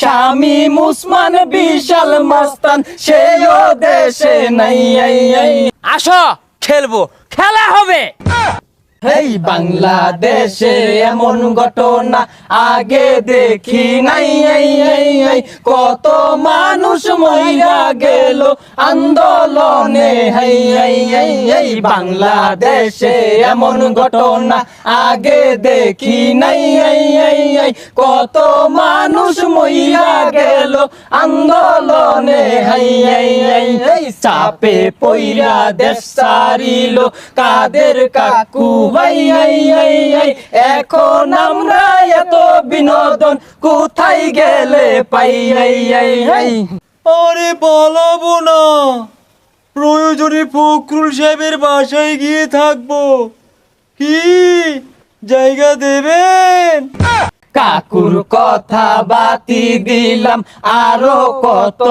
স্বামী মুসমান বিশাল মাস্তান সেও দেশে নাই। আসো খেলব খেলা হবে এই বাংলাদেশে এমন ঘটনা আগে দেখি নাই। কত মানুষ মহিলা গেল আন্দোলনে, হেই। বাংলাদেশে এমন ঘটনা আগে দেখি নাই। কত মানুষ মহিলা গেল আন্দোলনে, হেই। চাপে পইরা দেশ সারিল কাদের কাকু ভাই। এখন আমরা এত বিনোদন কোথায় গেলে পাই। আরে পালাবো না প্রয়োজনে ফখরুল সাহেবের বাসায় গিয়ে থাকব কি জায়গা দেবেন কাকুর কথা বাতি দিলাম আরও কত।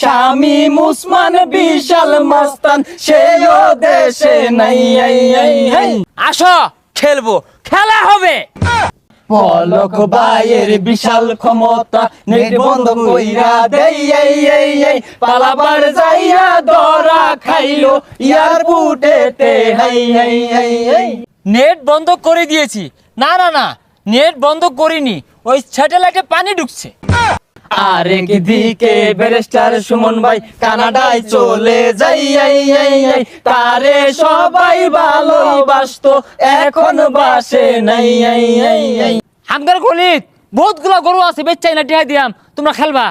স্বামী মুসমান বিশাল মাস্তান সেও দেশে নাই। আসো খেলব খেলা হবে পলক বাইয়ের বিশাল ক্ষমতা নির্বন্ধ কইরা দেই এই এই এই পালাবার যাইয়া ধরা খাইলো ইয়ার হাই হাই হাই হাই নেট বন্ধ করে দিয়েছি না না না নেট বন্ধ করিনি ওই স্যাটেলাইটে পানি ঢুকছে। আরেক দিকে ব্যারিস্টার সুমন ভাই কানাডায় চলে যাই তারে সবাই ভালোবাসতো এখন বাসে নাই গলিত বহুতগুলা গরু আছে বেচাই না টিহা দিয়াম তোমরা খেলবা।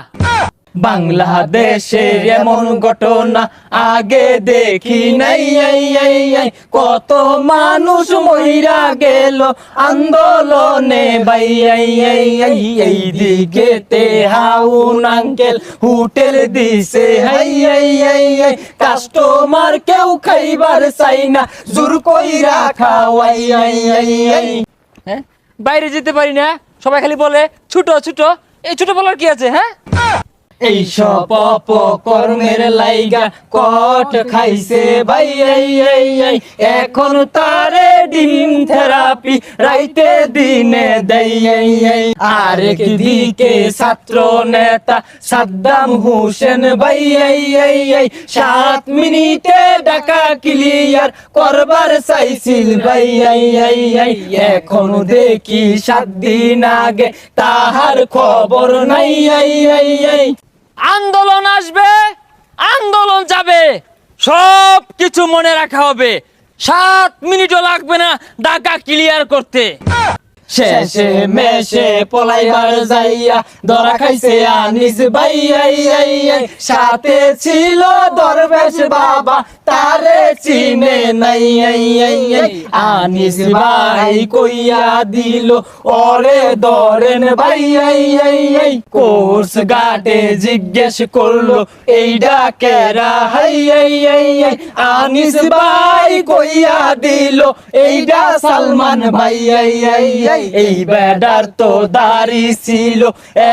বাংলাদেশের এমন ঘটনা আগে দেখি নাই। কত মানুষ মহিরা গেল আন্দোলনে এই, দিকে তে হাউন আঙ্কেল হোটেল দিছে কাস্টমার কেউ খাইবার চাই না জোর কইরা খাওয়াই হ্যাঁ? বাইরে যেতে পারি না সবাই খালি বলে ছুটো ছুটো। এই ছোট বলার কি আছে হ্যাঁ? এই সব অপকর্মের লাইগা কট খাইছে ভাই এখন তারে ডিম থেরাপি রাইতে দিনে দেই আরেক দিকে ছাত্র নেতা সাদ্দাম হোসেন ভাই সাত মিনিটে ডাকা ক্লিয়ার করবার চাইছিল ভাই এখন দেখি সাত দিন আগে তাহার খবর নাই আন্দোলন আসবে, আন্দোলন যাবে সব কিছু মনে রাখা হবে। সাত মিনিটও লাগবে না ডাকা ক্লিয়ার করতে। শেষে মেশে পলাইবার যাইয়া ধরা খাইছে আনিস ভাই এই, এই, এই। সাথে ছিল দরবেশ বাবা তারে চিনে নাই। আনিস ভাই কইয়া দিল ওরে। কোর্স গাটে জিজ্ঞেস করল এইটা কেরা হাই এই, এই, এই। আনিস ভাই কইয়া দিল এইটা সালমান ভাই এই, বেডার তো দাড়ি ছিল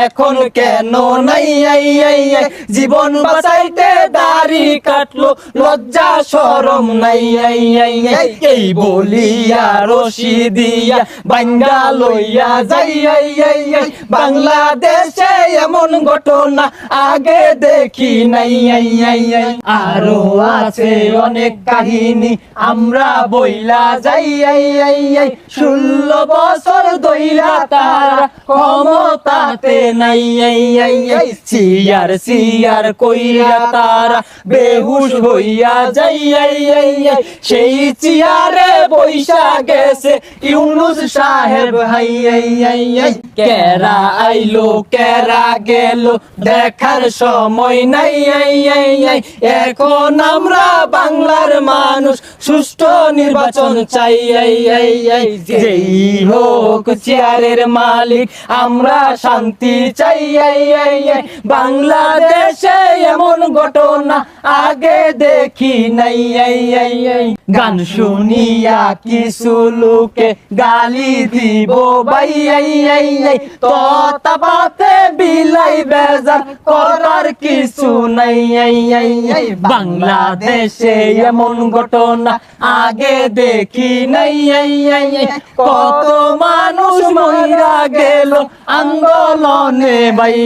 এখন কেন নাই এই, এই, এই। জীবন বাঁচাইতে দাড়ি কাটলো লজ্জা শরম নাই এই, এই, এই। এই বলিয়া রশি দিয়া বাঙ্গা লইয়া যাই এই, এই, এই। বাংলাদেশে এমন ঘটনা আগে দেখি নাই এই, এই, এই। আরও আছে অনেক কাহিনী আমরা বইলা যাই এই, এই, এই। ষোলো বছর দইলা তারা ক্ষমতাতে নাই। সিয়ার সিয়ার কইরা তারা বেহুশ হইয়া যাই। সেই চেয়ারে বৈশা গেছে ইউনুস সাহেব হাই। কেরা আইলো কেরা গেল দেখার সময় নাই। এখন আমরা বাংলার মানুষ সুষ্ঠু নির্বাচন চাই। যেই হোক চেয়ারের মালিক, আমরা শান্তি চাই। বাংলাদেশে এমন ঘটনা আগে দেখি নাই। গান শুনিয়া কিছু লোকে গালি দিব। ততাপাতে বিলাই বেজার করার কিছু নাই। বাংলাদেশে এমন ঘটনা আগে দেখি নাই। কত মানুষ মইরা গেল আন্দোলনে বাই।